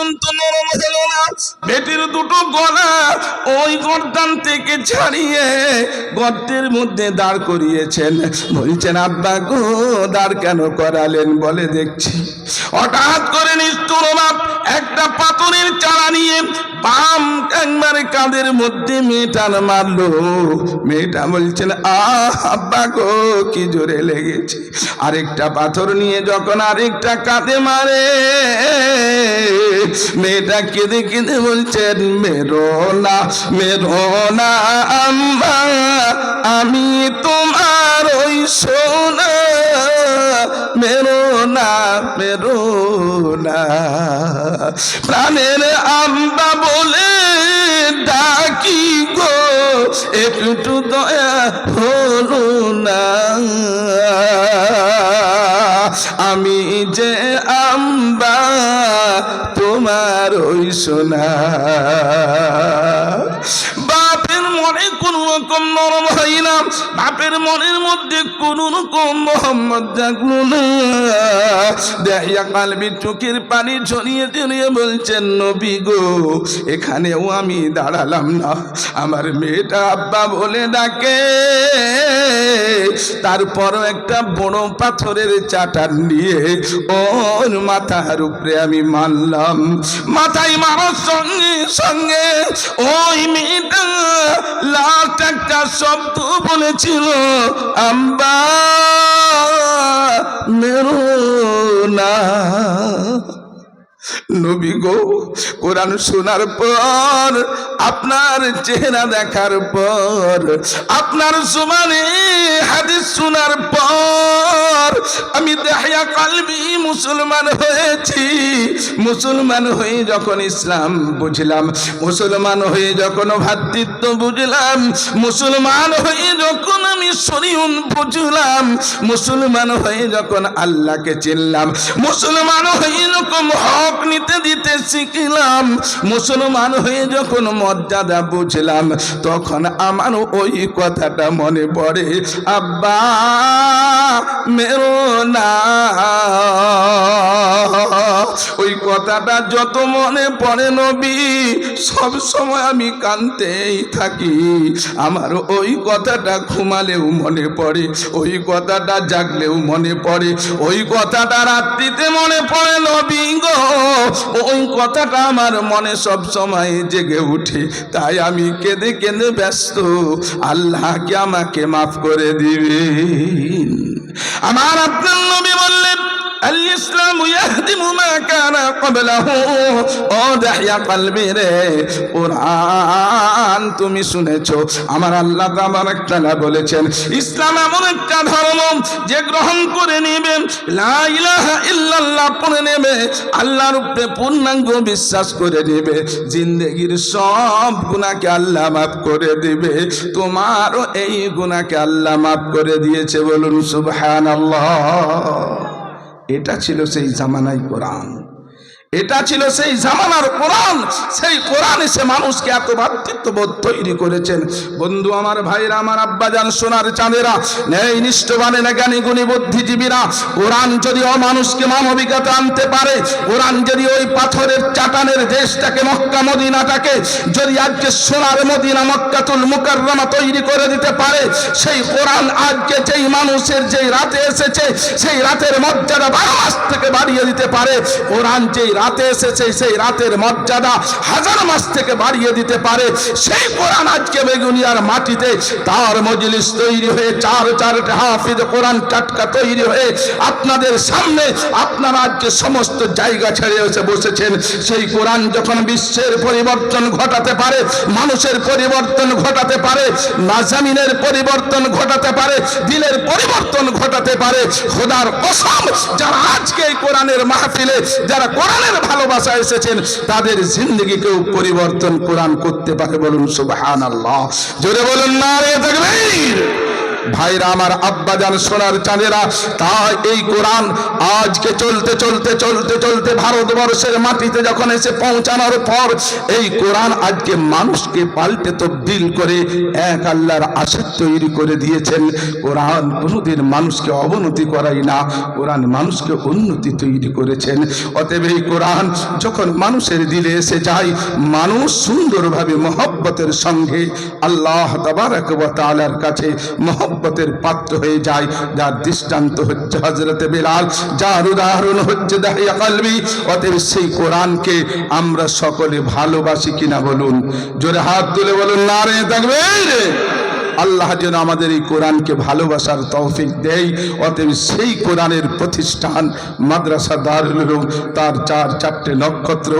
পর্যন্ত নরম হলো না? বেটির দুটো গলা ওই গর্দান থেকে ছাড়িয়ে গর্তের মধ্যে দাঁড় করিয়েছেন। বলছেন, আব্বা গো, দাঁড় কেন করালেন? বলে দেখছি, হঠাৎ করে নিষ্ঠুর একটা পাথরের চারা নিয়ে বাম একবারে কাঁধের মধ্যে মেয়েটার মারলো। মেয়েটা বলছেন, আহ, আব্বা গো, কি জোরে লেগেছে। আরেকটা পাথর নিয়ে যখন আরেকটা কাঁধে মারে মেয়েটা কেঁদে কেঁদে বলছেন মেরো না মেরো না আম্মা, আমি তোমার ওই সোনা। মেরো না মেরো না। প্রাণের আম্বা বলে, ডাকি গো, একটু দয়া হলো না। আমি যে আম্বা তোমার ওই সোনা। বাপের মনে কোন রকম নরম না। বাপের মনের মধ্যে কোন রকম মোহাম্মদ জাগলো না। দেখিয়া কালবি চোখের পানি ঝরিয়ে ঝরিয়ে বলছেন, নবী গো, এখানেও আমি দাঁড়ালাম না। আমার মেয়েটা আব্বা বলে ডাকে। তারপরও একটা বড় পাথরের চাটান নিয়ে ওর মাথার উপরে আমি মানলাম মাথায় মারার সঙ্গে সঙ্গে ওই মেয়েটা লাস্ট একটা শব্দ বলেছিল আম্বা মেরো না। নবী গো, কোরআন শোনার পর, আপনার চেহারা দেখার পর, আপনার সুমানে হাদিস শোনার পর, আমি দেখিয়া কালবি মুসলমান হয়েছি। মুসলমান হয়ে যখন ইসলাম বুঝলাম, মুসলমান হয়ে যখন ভাতৃত্ব বুঝলাম, মুসলমান হয়ে যখন আমি শরীয়ন বুঝলাম, মুসলমান হয়ে যখন আল্লাহকে চিনলাম, মুসলমান হয়ে যখন হক নিতে দিতে শিখলাম। মুসলমান হয়ে যখন মর্যাদা বুঝলাম, তখন আমার ওই কথাটা মনে পড়ে, আব্বা, মেরো না। ওই কথাটা যত মনে পড়ে নবী, সব সময় আমি কানতেই থাকি। আমার ওই কথাটা ঘুমালেও মনে পড়ে, ওই কথাটা জাগলেও মনে পড়ে, ওই কথাটা রাত্রিতে মনে পড়ে নবী গো। ওই কথাটা আমার মনে সব সময় জেগে উঠে। তাই আমি কেঁদে কেঁদে ব্যস্ত। আল্লাহকে আমাকে মাফ করে দিবেন। আমার আপনার নবী বললেন الإسلام يهدم ما كان قبله ও দেখিয়া কালবি রে কোরআন তুমি শুনেছো আমার আল্লাহ আমার একটা বলেছেন ইসলাম এমন একটা ধর্ম যে গ্রহণ করে নেবে লা ইলাহা ইল্লাল্লাহ পড়ে নেবে আল্লাহর উপরে পূর্ণাঙ্গ বিশ্বাস করে নেবে জিন্দগির সব গুণাকে আল্লাহ মাফ করে দিবে তোমারও এই গুণাকে আল্লাহ মাফ করে দিয়েছে বলুন সুবহানাল্লাহ এটা ছিল সেই জামানাই কোরআন। এটা ছিল সেই জামানার কোরআন। সেই কোরআন এসে মানুষকে এত ভাতৃত্ববোধ তৈরি করেছেন। বন্ধু, আমার ভাইরা, আমার আব্বাজান, সোনার চাঁদেরা ন্যায় নিষ্ঠবানে জ্ঞানী গুণী বুদ্ধিজীবীরা। কোরআন যদি অমানুষকে মানবিকতা আনতে পারে, কোরআন যদি ওই পাথরের চাটানের দেশটাকে, মক্কা মদিনাটাকে, যদি আজকে সোনার মদিনা, মক্কাতুল মুকাররমা তৈরি করে দিতে পারে, সেই কোরআন আজকে যেই মানুষের যেই রাতে এসেছে, সেই রাতের মর্যাদা বারো মাস থেকে বাড়িয়ে দিতে পারে। কোরআন যেই রাতে এসেছে, সেই রাতের মর্যাদা হাজার মাস থেকে বাড়িয়ে দিতে পারে। সেই কোরআন আজকে বেগুনিয়ার মাটিতে, তার মজলিস তৈরি হয়ে চার চারটে হাফিজ কোরআন টাটকা তৈরি হয়ে আপনাদের সামনে আপনারা আজকে সমস্ত জায়গা ছেড়ে এসে বসেছেন, সেই কোরআন যখন বিশ্বের পরিবর্তন ঘটাতে পারে, মানুষের পরিবর্তন ঘটাতে পারে নাজামিনের পরিবর্তন ঘটাতে পারে, দিলের পরিবর্তন ঘটাতে পারে, খোদার কসম, যারা আজকে এই কোরআনের মাহফিলে, যারা কোরআনের ভালোবাসা এসেছেন, তাদের জিন্দগিকেও পরিবর্তন কোরআন করতে পারে বলুন, সুবহানাল্লাহ। আল্লাহ জোরে বলুন না রে ভাইরা, আমার আব্বাজান সোনার চাঁদেরা, তাই এই কোরআন আজকে চলতে চলতে চলতে চলতে ভারতবর্ষের মাটিতে যখন এসে পৌঁছানোর পর, এই কোরআন আজকে মানুষকে পাল্টে তবদিল করে এক আল্লাহর আশা তৈরি করে দিয়েছেন। কোরআন কোনোদিন মানুষকে অবনতি করাই না, কোরআন মানুষকে উন্নতি তৈরি করেছেন। অতএব এই কোরআন যখন মানুষের দিলে এসে যায়, মানুষ সুন্দরভাবে মহব্বতের সঙ্গে আল্লাহ তাআলার কাছে মহব্বতের পাত্র হয়ে যায়, যার দৃষ্টান্ত হচ্ছে হজরতে বেলাল, যার উদাহরণ হচ্ছে দাহিয়া কালবি। অতএব সেই কোরআনকে আমরা সকলে ভালোবাসি কিনা বলুন। জোরে হাত তুলে বলুন না রে থাকবে আল্লাহ যেন আমাদের এই কোরআনকে ভালোবাসার তৌফিক দেয়। অতএব সেই কোরআনের প্রতিষ্ঠান মাদ্রাসা দারুল তার চার, চারটে নক্ষত্র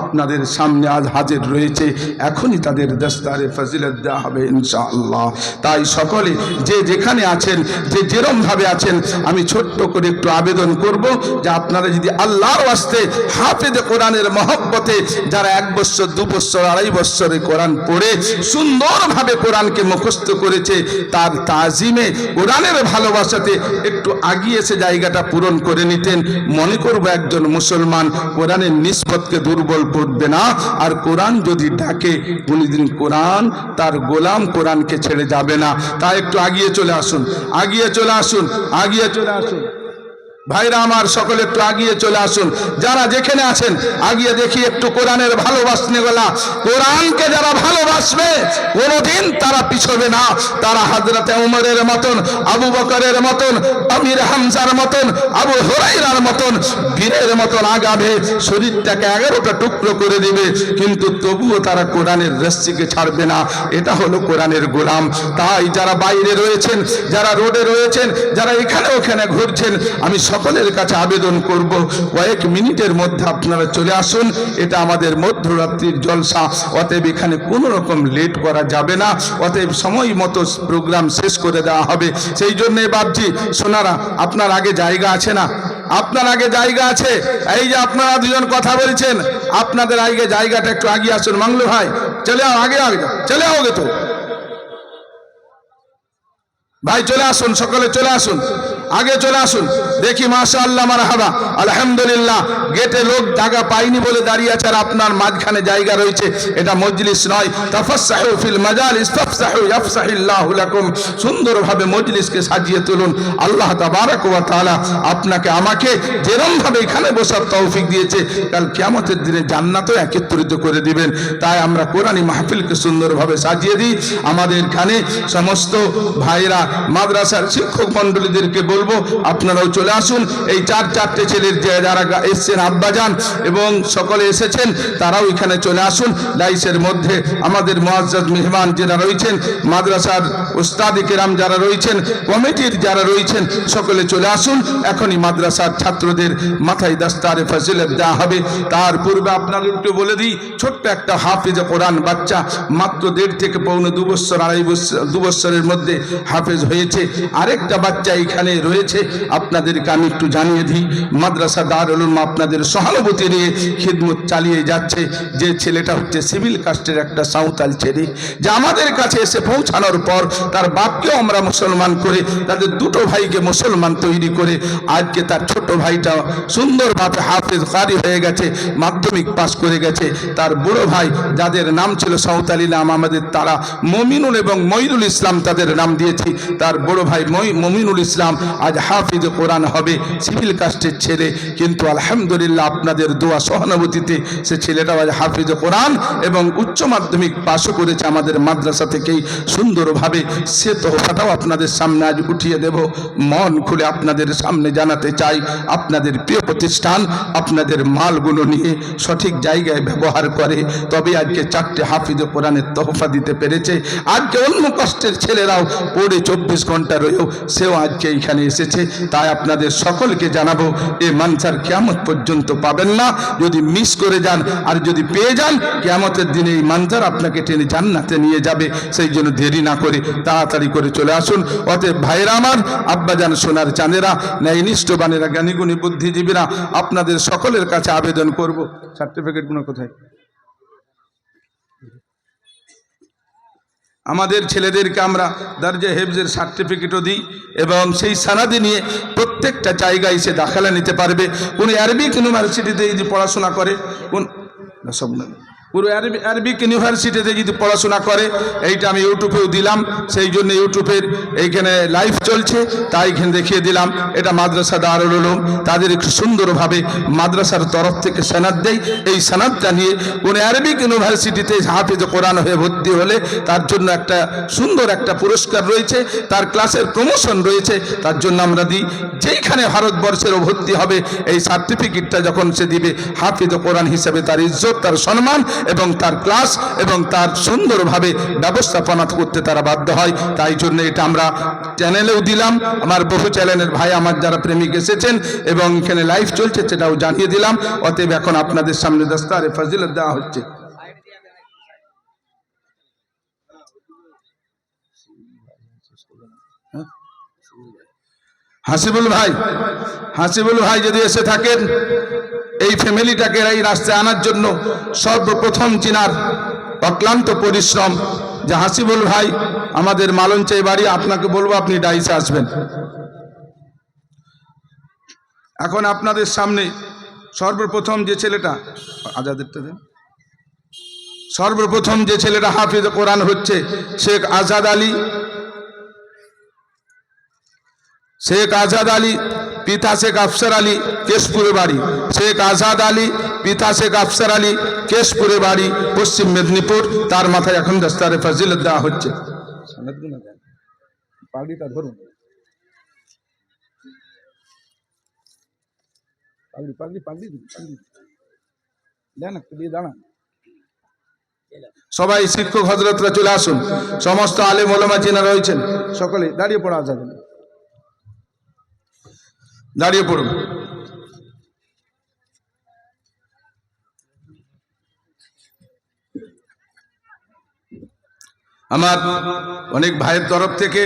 আপনাদের সামনে আজ হাজির রয়েছে। এখনই তাদের দস্তারে ফজিলত দেওয়া হবে ইনশাআল্লাহ। তাই সকলে যে যেখানে আছেন, যে যেরমভাবে আছেন, আমি ছোট্ট করে একটু আবেদন করব যে আপনারা যদি আল্লাহর ওয়াস্তে হাফেজে কোরআনের মহব্বতে যারা এক বছর, দু বছর, আড়াই বছরে কোরআন পড়ে, সুন্দরভাবে কোরআনকে মুখস্থ করেছে, তার তাজিমে কোরআনের ভালোবাসাতে একটু আগিয়ে এসে জায়গাটা পূরণ করে নিতেন। মনে করব একজন মুসলমান কোরআনের নিষ্পতকে দুর্বল করবে না। আর কোরআন যদি ডাকে, কোনদিন কোরআন তার গোলাম কোরআনকে ছেড়ে যাবে না। তা একটু আগিয়ে চলে আসুন, আগিয়ে চলে আসুন, আগিয়ে চলে আসুন। ভাইরা আমার সকলে একটু আগিয়ে চলে আসুন। যারা যেখানে আছেন, আগিয়ে দেখি একটু কোরআনের ভালোবাসনে গলা কোরআনকে যারা ভালোবাসবে কোনোদিন তারা পিছবে না। তারা হাজরতে উমরের মতন, আবু বকরের মতন, আমির হামজার মতন, আবু হরাইরার মতন বীরের মতন আগাবে। শরীরটাকে এগারোটা টুকরো করে দিবে। কিন্তু তবুও তারা কোরআনের রশ্মিকে ছাড়বে না। এটা হলো কোরআনের গোলাম। তাই যারা বাইরে রয়েছেন, যারা রোডে রয়েছেন, যারা এখানে ওখানে ঘুরছেন, আমি সকলের কাছে আবেদন করব, কয়েক মিনিটের মধ্যে আপনারা চলে আসুন। এটা আমাদের মধ্যরাত্রির জলসা। অতএব এখানে কোনো রকম প্রোগ্রাম লেট করা যাবে না। অতএব সময় মতো প্রোগ্রাম শেষ করে দেওয়া হবে। সেই জন্যে ভাবছি সোনারা, আপনার আগে জায়গা আছে না? আপনার আগে জায়গা আছে? এই যে আপনারা দুজন কথা বলছেন, আপনাদের আগে জায়গাটা একটু আগিয়ে আসুন। মাংলু ভাই, চলে আগে আগে, চলে আগে তো। ভাই, চলে আসুন, সকলে চলে আসুন। আগে চলে আসুন। দেখি মাশা আল্লাহ মারহাবা। আলহামদুলিল্লাহ, গেটে লোক জায়গা পাইনি বলে দাঁড়িয়ে আছে আর আপনার মাঝখানে জায়গা রয়েছে। এটা মজলিস নয়। তাফাসসাহু ফিল মাজালিস তাফসাহু ইয়াফসাহিল্লাহু লাকুম। সুন্দরভাবে মজলিসকে সাজিয়ে তুলুন। আল্লাহ তাবারাক ওয়া তাআলা আপনাকে, আমাকে যেরম ভাবে এখানে বসার তৌফিক দিয়েছে, কাল কিয়ামতের দিনে জান্নাতও একত্রিত করে দিবেন। তাই আমরা কোরআনী মাহফিলকে সুন্দরভাবে সাজিয়ে দিই। আমাদের এখানে সমস্ত ভাইরা মাদ্রাসার শিক্ষক মণ্ডলীদেরকে বলব, আপনারাও চলে আসুন। এই চার চারটে ছেলের যে যারা এসছেন আব্বাজান এবং সকলে এসেছেন, তারাও এখানে চলে আসুন। ডাইসের মধ্যে আমাদের মোয়াজ্জাদ মেহমান যারা রয়েছেন, মাদ্রাসার উস্তাদি কেরাম যারা রয়েছেন, কমিটির যারা রয়েছেন, সকলে চলে আসুন। এখনই মাদ্রাসার ছাত্রদের মাথায় দাস্তারে ফজিলত দেওয়া হবে। তার পূর্বে আপনাদের একটু বলে দিই, ছোট্ট একটা হাফিজে কোরআন বাচ্চা, মাত্র দেড় থেকে পৌনে দু বছর, আড়াই বছর, দু বছরের মধ্যে হাফেজ হয়েছে, আরেকটা বাচ্চা এখানে রয়েছে, আপনাদেরকে আমি একটু জানিয়ে দিই, মাদ্রাসা দারুল আপনাদের সহানুভূতি নিয়ে খিদমত চালিয়ে যাচ্ছে, যে ছেলেটা হচ্ছে সিভিল কাস্টের একটা সাঁওতাল ছেলে, যে আমাদের কাছে এসে পৌঁছানোর পর তার বাপকেও আমরা মুসলমান করে, তাদের দুটো ভাইকে মুসলমান তৈরি করে, আজকে তার ছোট ভাইটা সুন্দরভাবে হাফেজ কারি হয়ে গেছে, মাধ্যমিক পাশ করে গেছে, তার বড় ভাই যাদের নাম ছিল সাঁওতালি নাম আমাদের তারা, মমিনুল এবং মইনুল ইসলাম তাদের নাম দিয়েছি তার বড় ভাই মমিনুল ইসলাম আজ হাফিজ কোরআন হবে, সিভিল কাস্টের ছেলে। কিন্তু আলহামদুলিল্লাহ আপনাদের দোয়া সহানুভূতিতে সে ছেলেটা আজ হাফিজ কোরআন এবং উচ্চ মাধ্যমিক পাশও করেছে আমাদের মাদ্রাসা থেকেই। সুন্দরভাবে সে তোহফাটাও আপনাদের সামনে আজ উঠিয়ে দেব। মন খুলে আপনাদের সামনে জানাতে চাই, আপনাদের প্রিয় প্রতিষ্ঠান, আপনাদের মালগুলো নিয়ে সঠিক জায়গায় ব্যবহার করে। তবে আজকে চারটে হাফিজ কোরআনের তোহফা দিতে পেরেছে। আজকে অন্য কষ্টের ছেলেরাও পড়ে চব্বিশ ঘণ্টা রয়েও সেও আজকে এইখানে এসেছে। তাই আপনাদের সকলকে জানাব, এ মানসার কেয়ামত পর্যন্ত পাবেন না। যদি মিস করে যান আর যদি পেয়ে যান, কেয়ামতের দিনে এই মানজার আপনাকে টেনে জান্নাতে নিয়ে যাবে। সেই জন্য দেরি না করে তাড়াতাড়ি করে চলে আসুন। অতএব ভাইরা আমার, আব্বাজান, সোনার চাঁদেরা ন্যায় নিষ্ঠবানেরা জ্ঞানীগুণী, বুদ্ধিজীবীরা, আপনাদের সকলের কাছে আবেদন করব। সার্টিফিকেটগুলো কোথায়? আমাদের ছেলেদেরকে আমরা দার্জে হেফজের সার্টিফিকেটও দিই এবং সেই সানাদি নিয়ে প্রত্যেকটা জায়গায় সে দাখালা নিতে পারবে। কোন আরবিক ইউনিভার্সিটিতে যদি পড়াশোনা করে কোন সব পুরো আরবি আরবিক ইউনিভার্সিটিতে যদি পড়াশোনা করে, এইটা আমি ইউটিউবেও দিলাম, সেই জন্য ইউটিউবের এইখানে লাইভ চলছে, তাই এখানে দেখিয়ে দিলাম, এটা মাদ্রাসা দারুল উলুম, তাদের সুন্দরভাবে মাদ্রাসার তরফ থেকে সেনাদ দেয়, এই সেনাদটা নিয়ে কোন আরবিক ইউনিভার্সিটিতে হাফিজ কোরআন হয়ে ভর্তি হলে তার জন্য একটা সুন্দর একটা পুরস্কার রয়েছে, তার ক্লাসের প্রমোশন রয়েছে, তার জন্য আমরা দিই, যেইখানে ভারতবর্ষেরও ভর্তি হবে, এই সার্টিফিকেটটা যখন সে দিবে, হাফিজ কোরআন হিসেবে তার ইজ্জত, তার সম্মান এবং তার ক্লাস এবং তার সুন্দরভাবে ব্যবস্থাপনা করতে তারা বাধ্য হয়। তাই জন্য এটা আমরা চ্যানেলেও দিলাম। আমার বহু চ্যানেলের ভাই আমার যারা প্রেমিক এসেছেন এবং এখানে লাইভ চলছে সেটাও জানিয়ে দিলাম। অতএব এখন আপনাদের সামনে দস্তারে ফজিলত দেওয়া হচ্ছে। হাসিবুল ভাই হাসিবুল ভাই যদি এসে থাকেন। এই ফ্যামিলিটাকে এই রাস্তায় আনার জন্য সর্বপ্রথম চিনার অক্লান্ত পরিশ্রম। যে হাসিবুল ভাই, আমাদের মালঞ্চাই বাড়ি, আপনাকে বলব আপনি ডাইসে আসবেন। এখন আপনাদের সামনে সর্বপ্রথম যে ছেলেটা, আজাদেরটা দেন। সর্বপ্রথম যে ছেলেটা হাফিজ কোরআন হচ্ছে, শেখ আজাদ আলী। শেখ আজাদ আলী পিতা শেখ আফসার আলী কেশপুরে বাড়ি। শেখ আজাদ আলী পিতা শেখ আফসার আলী কেশপুরে বাড়ি পশ্চিম মেদিনীপুর। তার মাথায় এখন দস্তারে ফাজিলত দেওয়া হচ্ছে। পাগড়িটা ধরুন। পাগড়ি পাগড়ি পাগড়ি পাগড়ি। দিন। দিয়ে দাঁড়ান। সবাই শিক্ষক হজরতরা চলে আসুন। সমস্ত আলেম ওলামা চিনা রয়েছেন সকলে দাঁড়িয়ে পড়া যাবে না দাঁড়িয়ে পড়ুন। আমার অনেক ভাইয়ের তরফ থেকে